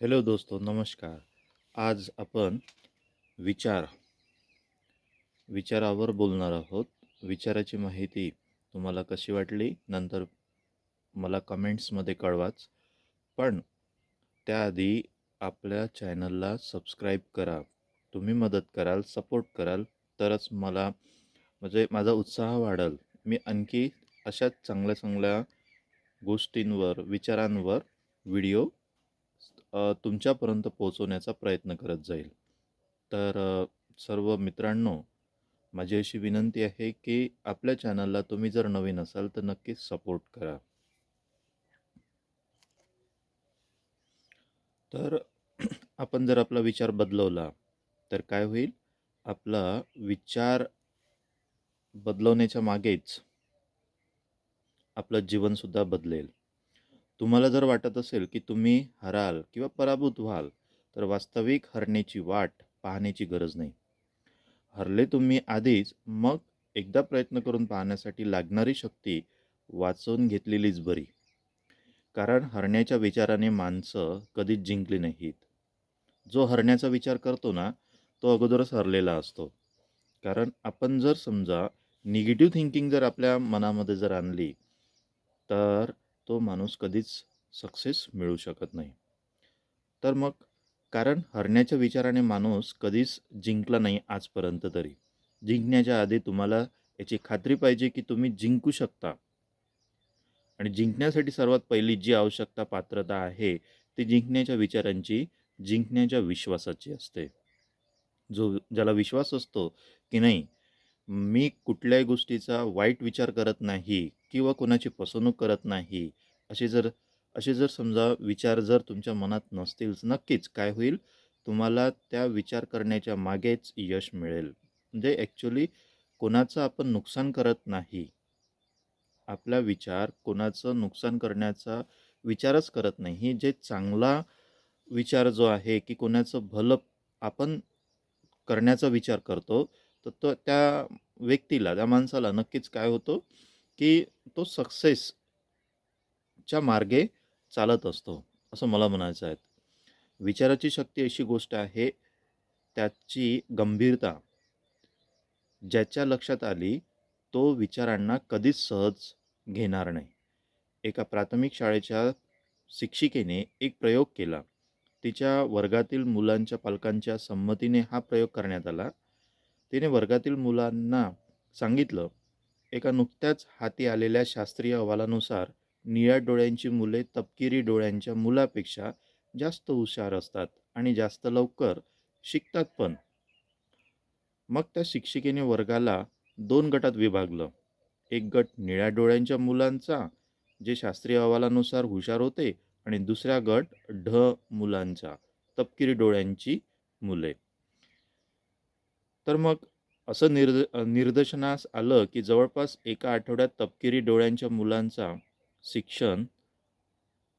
Hello दोस्तो नमस्कार. आज आपण विचार विचारावर बोलणार आहोत. विचाराची माहिती तुम्हाला कशी वाटली? नंतर मला कमेंट्समध्ये कळवाच. पण त्याआधी आपल्या चॅनलला सबस्क्राईब करा. तुम्ही मदत कराल सपोर्ट कराल तरच मला म्हणजे माझा उत्साह वाढेल. मी आणखी अशाच चांगल्या चांगल्या गोष्टींवर विचारांवर व्हिडिओ तुमच्यापर्यंत पोहोचवण्याचा प्रयत्न करत जाईल. तर सर्व मित्रांनो माझी अशी विनंती आहे की आपल्या चॅनलला तुम्ही जर नवीन असाल तर नक्कीच सपोर्ट करा. तर आपण जर आपला विचार बदलवला तर काय होईल? आपला विचार बदलवण्याच्या मागेच आपलं जीवनसुद्धा बदलेल. तुम्हाला जर वाटत असेल की तुम्ही हराल किंवा पराभूत व्हाल तर वास्तविक हरण्याची वाट पाहण्याची गरज नाही. हरले तुम्ही आधीच मग एकदा प्रयत्न करून पाहण्यासाठी लागणारी शक्ती वाचवून घेतलेलीच बरी. कारण हरण्याच्या विचाराने माणसं कधीच जिंकली नाहीत. जो हरण्याचा विचार करतो ना तो अगोदरच हरलेला असतो. कारण आपण जर समजा निगेटिव्ह थिंकिंग जर आपल्या मनामध्ये जर आणली तर तो माणूस कधीच सक्सेस मिळू शकत नाही. तर मग कारण हरण्याच्या विचाराने माणूस कधीच जिंकला नाही आजपर्यंत तरी. जिंकण्याच्या आधी तुम्हाला याची खात्री पाहिजे की तुम्ही जिंकू शकता. आणि जिंकण्यासाठी सर्वात पहिली जी आवश्यकता पात्रता आहे ती जिंकण्याच्या विचारांची जिंकण्याच्या विश्वासाची असते. जो ज्याला विश्वास असतो की नाही मी कुठल्याही गोष्टीचा वाईट विचार करत नाही किंवा कोणाची फसवणूक करत नाही असे जर असे जर समजा विचार जर तुमच्या मनात नसतील नक्कीच काय होईल? तुम्हाला त्या विचार करण्याच्या मागेच यश मिळेल. म्हणजे ॲक्च्युली कोणाचं आपण नुकसान करत नाही. आपला विचार कोणाचं नुकसान करण्याचा विचारच करत नाही. जे चांगला विचार जो आहे की कोणाचं भलं आपण करण्याचा विचार करतो तर तो त्या व्यक्तीला त्या माणसाला नक्कीच काय होतं? की तो सक्सेसच्या मार्गे चालत असतो असं मला म्हणायचं आहे. विचाराची शक्ती अशी गोष्ट आहे त्याची गंभीरता ज्याच्या लक्षात आली तो विचारांना कधीच सहज घेणार नाही. एका प्राथमिक शाळेच्या शिक्षिकेने एक प्रयोग केला. तिच्या वर्गातील मुलांच्या पालकांच्या संमतीने हा प्रयोग करण्यात आला. तिने वर्गातील मुलांना सांगितलं एका नुकत्याच हाती आलेल्या शास्त्रीय अहवालानुसार निळ्या डोळ्यांची मुले तपकिरी डोळ्यांच्या मुलापेक्षा जास्त हुशार असतात आणि जास्त लवकर शिकतात पण. मग त्या शिक्षिकेने वर्गाला दोन गटात विभागलं. एक गट निळ्या डोळ्यांच्या मुलांचा जे शास्त्रीय अहवालानुसार हुशार होते आणि दुसरा गट ढ मुलांचा तपकिरी डोळ्यांची मुले. तर मग असं निर्द निर्दर्शनास आलं की जवळपास एका आठवड्यात तपकिरी डोळ्यांच्या मुलांचा शिक्षण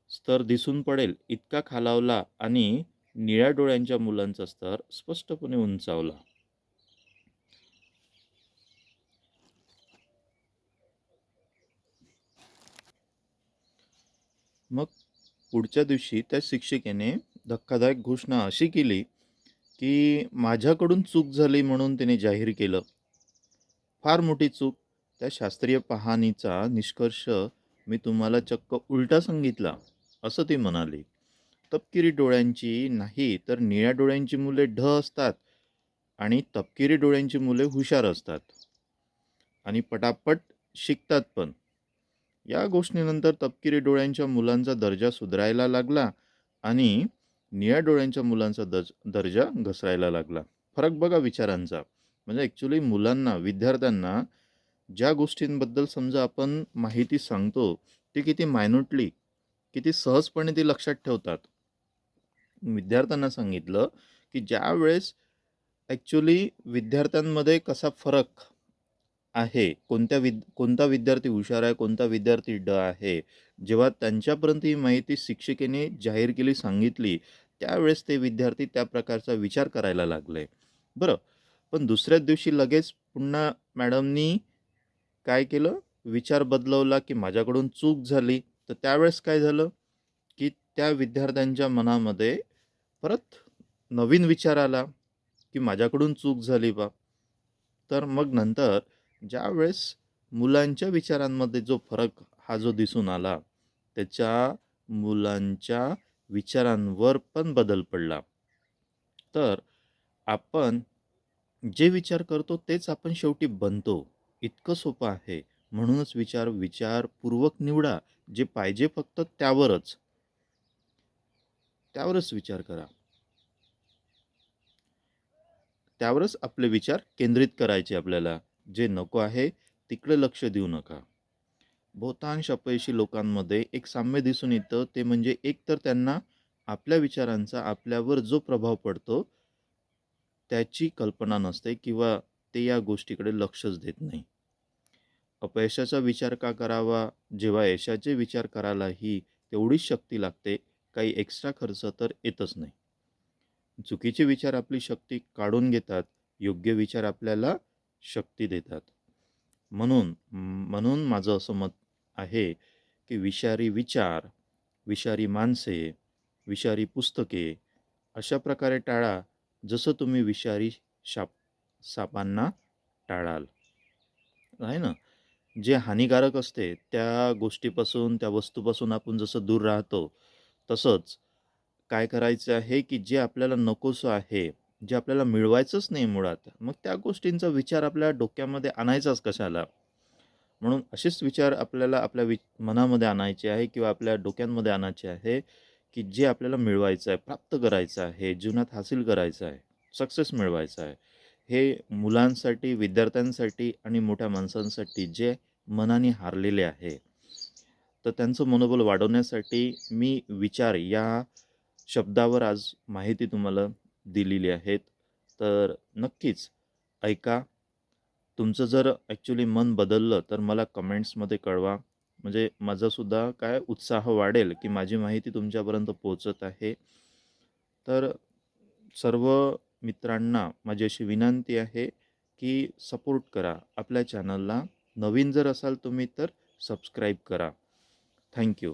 स्तर दिसून पडेल इतका खालावला आणि निळ्या डोळ्यांच्या मुलांचा स्तर स्पष्टपणे उंचावला. मग पुढच्या दिवशी त्या शिक्षिकेने धक्कादायक घोषणा अशी केली की माझ्याकडून चूक झाली म्हणून तिने जाहीर केलं. फार मोठी चूक. त्या शास्त्रीय पाहणीचा निष्कर्ष मी तुम्हाला चक्क उलटा सांगितला असं ती म्हणाली. तपकिरी डोळ्यांची नाही तर निळ्या डोळ्यांची मुले ढ असतात आणि तपकिरी डोळ्यांची मुले हुशार असतात. आणि पटापट शिकतात पण. या गोष्टीनंतर तपकिरी डोळ्यांच्या मुलांचा दर्जा सुधारायला लागला आणि निळ्या डोळ्यांच्या मुलांचा दर्ज दर्जा घसरायला लागला. फरक बघा विचारांचा. म्हणजे ॲक्च्युली मुलांना विद्यार्थ्यांना ज्या गोष्टींबद्दल समजा आपण माहिती सांगतो ती किती मायन्युटली किती सहजपणे ती लक्षात ठेवतात. विद्यार्थ्यांना सांगितलं की ज्या वेळेस ॲक्च्युली विद्यार्थ्यांमध्ये कसा फरक आहे? कोणत्या विद कोणता विद्यार्थी हुशार आहे? कोणता विद्यार्थी ड आहे? जेव्हा त्यांच्यापर्यंत ही माहिती शिक्षिकेने जाहीर केली सांगितली त्यावेळेस ते विद्यार्थी त्या प्रकारचा विचार करायला लागले. बरं पण दुसऱ्याच दिवशी लगेच पुन्हा मॅडमनी काय केलं? विचार बदलवला की माझ्याकडून चूक झाली. तर त्यावेळेस काय झालं? की त्या विद्यार्थ्यांच्या मनामध्ये परत नवीन विचार आला की माझ्याकडून चूक झाली बा. तर मग नंतर ज्यावेळेस मुलांच्या विचारांमध्ये जो फरक हा जो दिसून आला त्याच्या मुलांच्या विचारांवर पण बदल पडला. तर आपण जे विचार करतो तेच आपण शेवटी बनतो. इतकं सोपं आहे. म्हणूनच विचार विचारपूर्वक निवडा. जे पाहिजे फक्त त्यावरच. त्यावरच विचार करा. त्यावरच आपले विचार केंद्रित करायचे आपल्याला. जे नको आहे तिकडे लक्ष देऊ नका. बहुतांश अपयशी लोकांमध्ये एक साम्य दिसून येतं. ते म्हणजे एकतर त्यांना आपल्या विचारांचा आपल्यावर जो प्रभाव पडतो त्याची कल्पना नसते किंवा ते या गोष्टीकडे लक्षच देत नाही. अपयशाचा विचार का करावा? जेव्हा यशाचे विचार करायलाही तेवढीच शक्ती लागते काही एक्स्ट्रा खर्च तर येतच नाही. चुकीचे विचार आपली शक्ती काढून घेतात योग्य विचार आपल्याला शक्ती देतात. म्हणून म्हणून माझं असं मत आहे की विषारी विचार विषारी माणसे विषारी पुस्तके अशा प्रकारे टाळा जसं तुम्ही विषारी शाप सापांना टाळाल. आहे ना? जे हानिकारक असते त्या गोष्टीपासून त्या वस्तूपासून आपण जसं दूर राहतो तसंच काय करायचं आहे की जे आपल्याला नकोसं आहे जे आपल्याला मिळवायचंच नाही मुळात मग त्या गोष्टींचा विचार आपल्या डोक्यामध्ये आणायचाच कशाला? म्हणून असेच विचार आपल्याला आपल्या वि मनामध्ये आणायचे आहे किंवा आपल्या डोक्यांमध्ये आणायचे आहे की जे आपल्याला मिळवायचं आहे प्राप्त करायचं आहे जीवनात हासिल करायचं आहे सक्सेस मिळवायचं आहे. हे मुलांसाठी विद्यार्थ्यांसाठी आणि मोठ्या माणसांसाठी जे मनाने हारलेले आहे तर त्यांचं मनोबल वाढवण्यासाठी मी विचार या शब्दावर आज माहिती तुम्हाला दिलेली आहेत. तर नक्कीच ऐका. तुमचं जर ॲक्च्युली मन बदललं तर मला कमेंट्समध्ये कळवा. म्हणजे माझासुद्धा काय उत्साह वाढेल की माझी माहिती तुमच्यापर्यंत पोहोचत आहे. तर सर्व मित्रांना माझी अशी विनंती आहे की सपोर्ट करा. आपल्या चॅनलला नवीन जर असाल तुम्ही तर सबस्क्राईब करा. थँक्यू